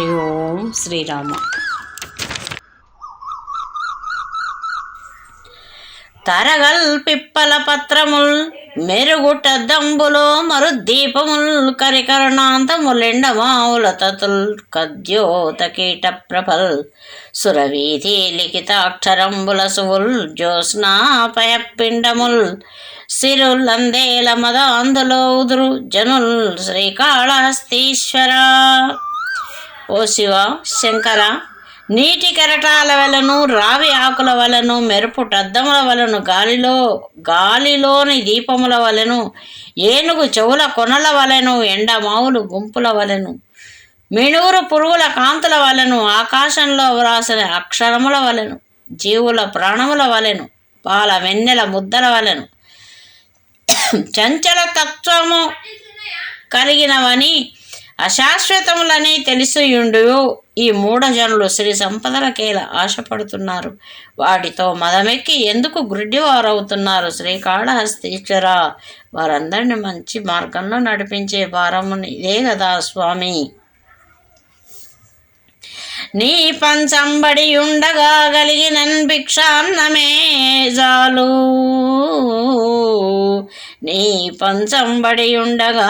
హరి ఓం శ్రీరామ తరగల్ పిప్పల పత్రముల్ మెరుగుట దంబులో మరుద్దీపముల్ కరికరణాంతములెండమావుల తతుల్ కద్యోత కీట ప్రభల్ సురవీధి లిఖితాక్షరంబుల సువుల్ జ్యోత్స్నాపయ పిండముల్ సిరులందేల మదాంధులో ఉదురు జనుల్ శ్రీకాళహస్తీశ్వర। ఓ శివ శంకర నీటి కెరటాల వలను రావి ఆకుల వలను మెరుపు టద్దముల వలను గాలిలో గాలిలోని దీపముల వలెను ఏనుగు చెవుల కొనల వలెను ఎండమావులు గుంపుల వలెను మిణుగురు పురుగుల కాంతుల వలెను ఆకాశంలో వ్రాసిన అక్షరముల వలెను జీవుల ప్రాణముల వలెను పాల వెన్నెల ముద్దల వలెను చంచల తత్వము కలిగినవని అశాశ్వతములని తెలిసియుండు ఈ మూఢజనులు శ్రీ సంపదలకేల ఆశపడుతున్నారు. వాటితో మదమెక్కి ఎందుకు గుడ్డివారవుతున్నారు? శ్రీకాళహస్తీశ్వర వారందరిని మంచి మార్గంలో నడిపించే భారము ఇదే కదా స్వామి. నీ పంచంబడి ఉండగా కలిగినన్ భిక్షాన్నమే జాలు. నీ పంచంబడి ఉండగా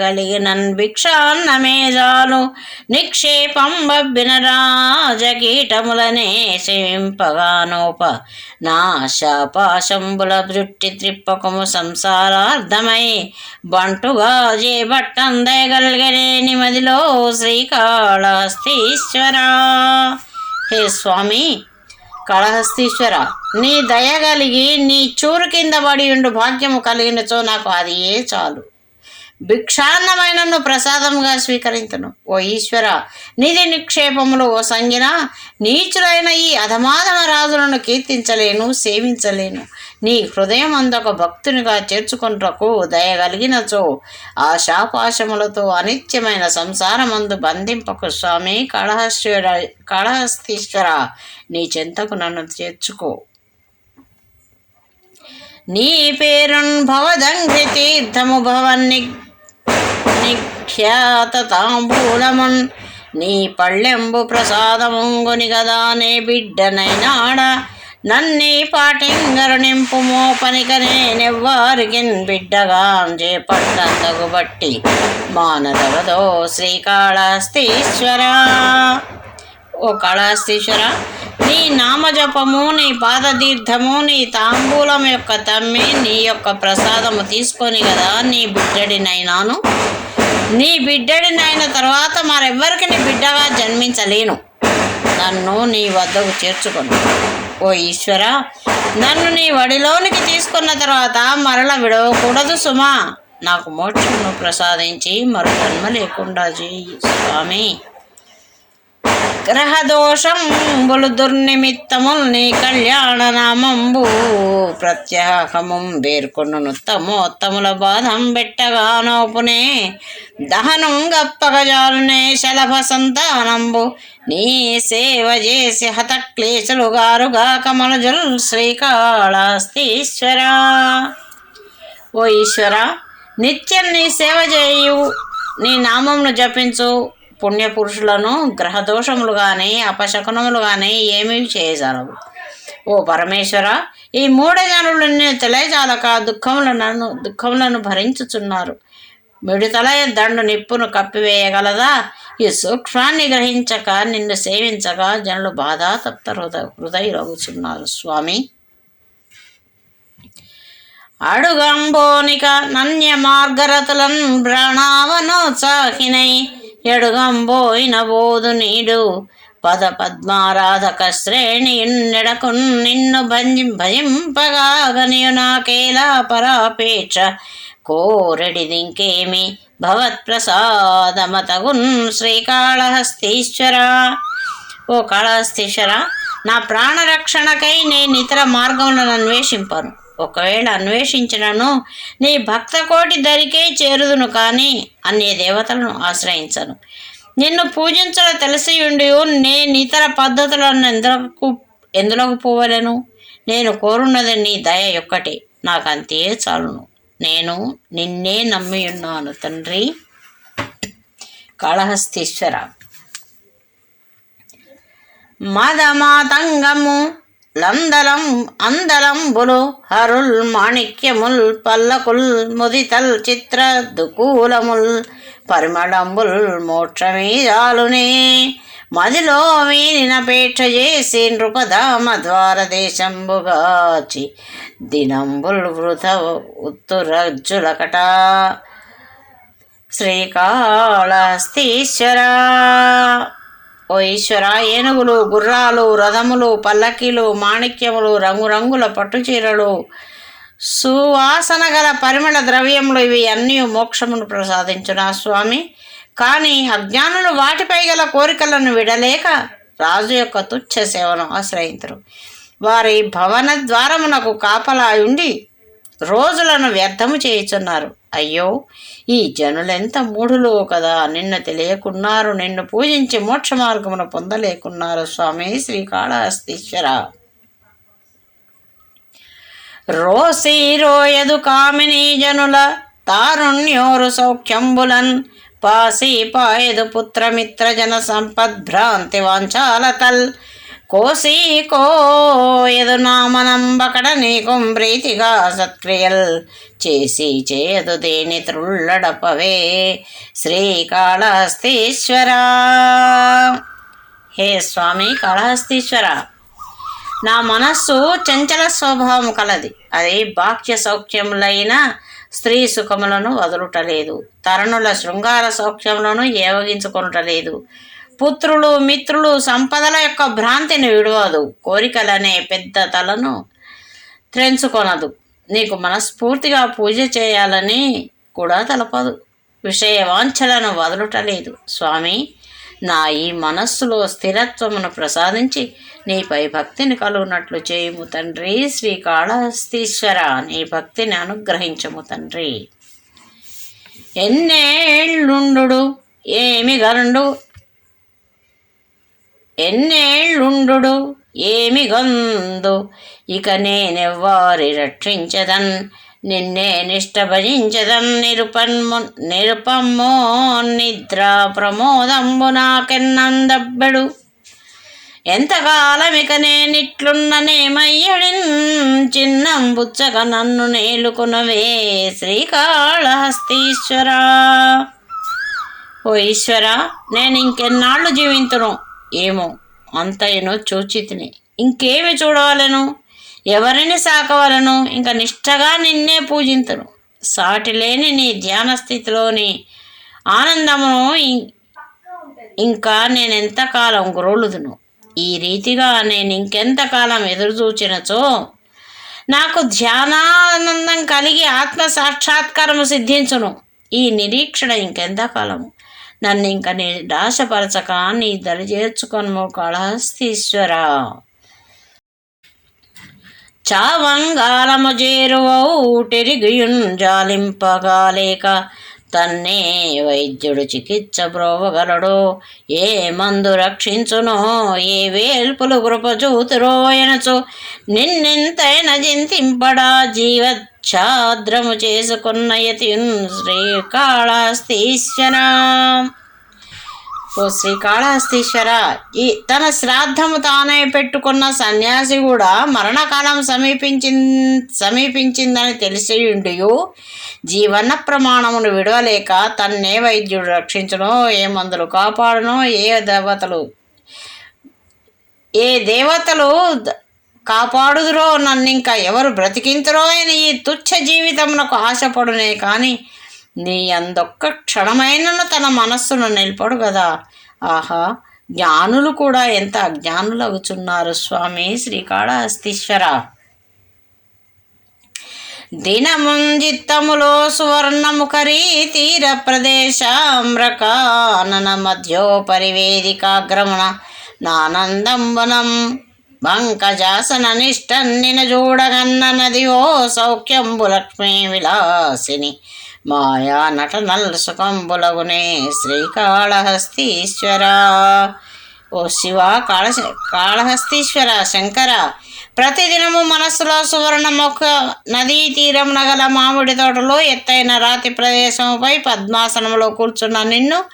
కలిగినన్ భిక్షాన్నమే జాలు నిక్షేపం బబ్బిన రాజకీటములనే సేవింపగానోప నా శాపాశంబుల దృష్టి త్రిప్పకము సంసారార్థమై. బంటుగా చేబట్టందయగలిగనే నిమదిలో శ్రీకాళహస్తీశ్వరా. హే స్వామి కాళహస్తీశ్వర. నీ దయ కలిగి నీ చూరు కింద పడి ఉండు భాగ్యము కలిగినచో నాకు అది ఏ చాలు. భిక్షాన్నమైనను ప్రసాదముగా స్వీకరించను ఓ ఈశ్వర నిధి నిక్షేపములు ఓ సంగిన నీచులైన ఈ అధమాధమ రాజులను కీర్తించలేను సేవించలేను. నీ హృదయం అందొక భక్తునిగా చేర్చుకుంటకు దయగలిగినచో ఆ శాపాశములతో అనిత్యమైన సంసారమందు బంధింపకు స్వామి కళహస్వర కళహస్తీశ్వర నీ చెంతకు నన్ను చేర్చుకో. నీ పేరున్ భవదంఘ్రి తీర్థము భవన్ని నిఖ్యాత తాంబూలమున్ నీ పళ్ళెంబు ప్రసాదముంగుని కదా నే బిడ్డనైనాడ. నన్నీ పాటింగరు నింపు మోపనికనే నెవ్వారికిన్ బిడ్డగా చేపట్టందగు బట్టి మానదవదో శ్రీకాళహస్తీశ్వర. ఓ కాళహస్తీశ్వర నీ నామజపము నీ పాదతీర్థము నీ తాంబూలం యొక్క తమ్మి నీ యొక్క ప్రసాదము తీసుకొని కదా నీ బిడ్డడినైనాను. నీ బిడ్డడినైన తర్వాత మరెవ్వరికి నీ బిడ్డగా జన్మించలేను. నన్ను నీ వద్దకు చేర్చుకొని. ఓ ఈశ్వర నన్ను నీ వడిలోనికి తీసుకున్న తర్వాత మరల విడవకూడదు సుమా. నాకు మోక్షమును ప్రసాదించి మరో జన్మ లేకుండా చేయి స్వామి. గ్రహదోషంబులు దుర్నిమిత్తముల్ నీ కళ్యాణ నామంబు ప్రత్యాహముం వేర్కొను తమోత్తముల బాధం పెట్టగా నోపునే. దహనం గప్పగజాలునే శలభ సంతానంబు. నీ సేవ చేసి హత క్లేశలుగారుగా కమలజుల్ శ్రీకాళాస్తీశ్వర. ఓ ఈశ్వర నిత్యం నీ సేవ చేయు నీ నామంను జపించు. పుణ్యపురుషులను గ్రహదోషములు కానీ అపశకునములు కానీ ఏమీ చేయజాలవు. ఓ పరమేశ్వర ఈ మూడు నేను తెలియజాలక దుఃఖములను దుఃఖములను భరించుచున్నారు. మిడుతల దండు నిప్పును కప్పివేయగలదా? ఈ సూక్ష్మాన్ని గ్రహించక నిన్ను సేవించగా జనులు బాధాతప్త హృదయ హృదయులగుచున్నారు స్వామి. అడుగంబోనిక నన్య మార్గరతులన్ ప్రాణావనోత్సాహినై ఎడుగంబోయిన బోధు నీడు. పద పద్మారాధక శ్రేణి నెడకు నిన్ను భంజి భజింపగాగనియు నాకేలా పరాపేక్ష. కోరెడిదింకేమి భవత్ప్రసాదమతగున్ శ్రీకాళహస్తీశ్వర. ఓ కాళహస్తీశ్వర నా ప్రాణరక్షణకై నేను ఇతర మార్గములను అన్వేషింపను. ఒకవేళ అన్వేషించినను నీ భక్త కోటి దరికే చేరుదును కానీ అన్ని దేవతలను ఆశ్రయించను. నిన్ను పూజించడం తెలిసి ఉండి నేను ఇతర పద్ధతులను ఎందులకు ఎందులోకి పోవలను? నేను కోరున్నది నీ దయ ఒక్కటి నాకు అంతే చాలును. నేను నిన్నే నమ్మి ఉన్నాను తండ్రి. కాళహస్తీశ్వర. మదమాతంగము లందలం అందలంబులు హరుల్ మాణిక్యముల్ పల్లకుల్ ముదితల్ చిత్ర దుకూలముల్ పరిమళంబుల్ మోక్షమీజాలునే మదిలో వీనిన పేక్ష చేసి నృపధామ ద్వారదేశంబుగాచి దినంబుల్ వృధ ఉత్తురజ్జులకట శ్రీకాళహస్తీశ్వరా ఓ ఈశ్వర ఏనుగులు గుర్రాలు రథములు పల్లకీలు మాణిక్యములు రంగురంగుల పట్టుచీరలు. సువాసన గల పరిమళ ద్రవ్యములు ఇవి అన్నీ మోక్షమును ప్రసాదించునా స్వామి. కానీ అజ్ఞానులు వాటిపై గల కోరికలను విడలేక రాజు యొక్క తుచ్చ సేవను ఆశ్రయించరు వారి భవన ద్వారమునకు కాపలా ఉండి రోజులను వ్యర్థము చేయుచున్నారు. అయ్యో ఈ జనులెంత మూఢులు కదా! నిన్ను తెలియకున్నారు నిన్ను పూజించి మోక్ష మార్గమును పొందలేకున్నారు స్వామి శ్రీకాళహస్తీశ్వర. రోసి రోయదు కామిని జనుల తారుణ్యోరు సౌఖ్యంబులన్ పాసి పాయదు పుత్రమిత్ర జన సంపద్భ్రాంతి వాంఛాలతల్. కోసి కోయదు నామనంబకడ నీకుం ప్రీతిగా సత్క్రియల్ చేసి చేయదు దేని త్రుళ్ళడపవే శ్రీకాళహస్తీశ్వర. హే స్వామి కాళహస్తీశ్వర నా మనస్సు చంచల స్వభావం కలది. అది బాహ్య సౌఖ్యములైన స్త్రీ సుఖములను వదులుటలేదు. తరుణుల శృంగార సౌఖ్యములను ఏవగించుకొనుటలేదు. పుత్రులు మిత్రులు సంపదల యొక్క భ్రాంతిని విడవదు. కోరికలనే పెద్ద తలను త్రెంచుకొనదు. నీకు మనస్ఫూర్తిగా పూజ చేయాలని కూడా తలపదు. విషయ వాంఛలను వదులుటలేదు. స్వామి నా ఈ మనస్సులో స్థిరత్వమును ప్రసాదించి నీపై భక్తిని కలుగునట్లు చేయుము తండ్రి. శ్రీకాళహస్తీశ్వర నీ భక్తిని అనుగ్రహించము తండ్రి. ఎన్నేళ్ళుండు ఏమి గరుండు ఎన్నేళ్ళుండు ఏమి గందు? ఇక నేనెవ్వారి రక్షించదన్ నిన్నే నిష్టభజించదన్ నిరుపన్ము నిరుపమ్మో నిద్ర ప్రమోదంబు నాకెన్నందబ్బెడు. ఎంతకాలమిక నేనిట్లున్ననేమయ్యడిన్ చిన్నం బుచ్చగ నన్ను నేలుకునవే శ్రీకాళహస్తీశ్వరా. ఓ ఈశ్వర నేను ఇంకెన్నాళ్ళు జీవింతును? ఏమో అంతైనో చూచితిని ఇంకేమి చూడవలను? ఎవరిని సాకవలను? ఇంకా నిష్టగా నిన్నే పూజింతును. సాటి లేని నీ ధ్యాన స్థితిలోని ఆనందమును ఇం- ఇంకా నేను ఎంతకాలం గురులుదును ఈ రీతిగా నేను ఇంకెంతకాలం ఎదురు చూచినచో నాకు ధ్యానానందం కలిగి ఆత్మ సాక్షాత్కారము సిద్ధించును. ఈ నిరీక్షణ ఇంకెంతకాలము? నన్ను ఇంక నిరాశపరచక నీ దరి చేర్చుకొను కాళహస్తీశ్వర చావంగాలము చేరువౌటెరిగియున్ జాలింపగాలేక తన్నే వైద్యుడు చికిత్స బ్రోవగలడో ఏ మందు రక్షించునో ఏ వేల్పులు కృపచూతురో ఎనచు నిన్నెంతైన చింతింపడా జీవఛాద్రము చేసుకున్న యతియున్ శ్రీకాళహస్తీశ్వర ఓ శ్రీకాళహస్తీశ్వర ఈ తన శ్రాద్ధము తానే పెట్టుకున్న సన్యాసి కూడా మరణకాలం సమీపించి సమీపించిందని తెలిసి ఉండియు జీవన ప్రమాణమును విడవలేక తన్నే వైద్యుడు రక్షించునో ఏ మందులు కాపాడనో ఏ దేవతలు ఏ దేవతలు కాపాడుదురో నన్ను ఇంకా ఎవరు బ్రతికింతురో అని ఈ తుచ్చ జీవితమునకు ఆశపడునే కానీ నీ అందొక్క క్షణమైనను తన మనస్సును నిలపడు కదా ఆహా జ్ఞానులు కూడా ఎంత అజ్ఞానులవుచున్నారు స్వామి శ్రీకాళహస్తీశ్వర. దినముంజిత్తములో సువర్ణముఖరీ తీర ప్రదేశామ్రకానన మధ్యోపరివేదికాగ్రమణ నానందంబనం బంకజాసననిష్టన్నిన నిష్టన్నిన చూడగన్న నది ఓ సౌఖ్యంబు లక్ష్మీ విలాసిని. మాయా నటనల్ సుఖంబులగునే శ్రీకాళహస్తీశ్వర. ఓ శివ కాళ కాళహస్తీశ్వర శంకర. ప్రతిదినము మనస్సులో సువర్ణముఖ నదీ తీరం నగల మామిడి తోటలో ఎత్తైన రాతి ప్రదేశముపై పద్మాసనంలో కూర్చున్న నిన్ను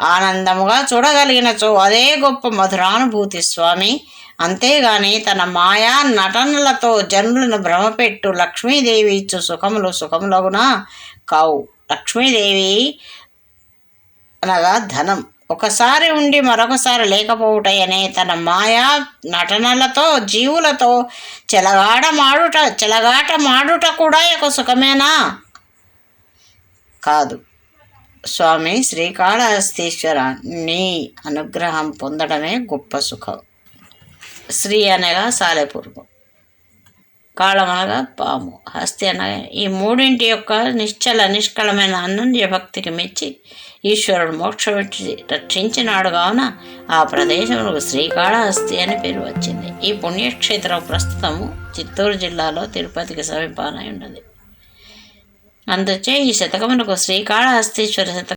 ఆనందముగా చూడగలిగినచో అదే గొప్ప మధురానుభూతి స్వామి. అంతేగాని తన మాయా నటనలతో జనులను భ్రమపెట్టు లక్ష్మీదేవి ఇచ్చు సుఖములు సుఖములగునా కావు. లక్ష్మీదేవి అనగా ధనం. ఒకసారి ఉండి మరొకసారి లేకపోవుటయనే తన మాయా నటనలతో జీవులతో చెలగాట మాడుట చెలగాట మాడుట కూడా ఒక సుఖమేనా? కాదు. స్వామి శ్రీకాళహస్తీశ్వర నీ అనుగ్రహం పొందడమే గొప్ప సుఖం. శ్రీ అనగా సాలెపురుగు కాళం అనగా పాము హస్తి అనగా ఈ మూడింటి యొక్క నిశ్చల నిష్కళమైన అనన్య భక్తికి మెచ్చి ఈశ్వరుడు మోక్షమిచ్చి రక్షించినాడు కావున ఆ ప్రదేశంలో శ్రీకాళహస్తి అని పేరు వచ్చింది. ఈ పుణ్యక్షేత్రం ప్రస్తుతము చిత్తూరు జిల్లాలో తిరుపతికి సమీపాన ఉన్నది. అందుచే ఈ శతకమునకు శ్రీకాళహస్తీశ్వర శతకం